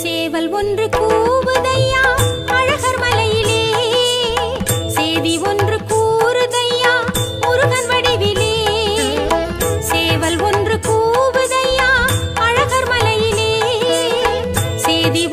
சேவல் ஒன்று கூவுதையா அழகர் மலையிலே. சேதி ஒன்று கூறுதையா முருகன் வடிவிலே. சேவல் ஒன்று கூவுதையா அழகர் மலையிலே. சேதி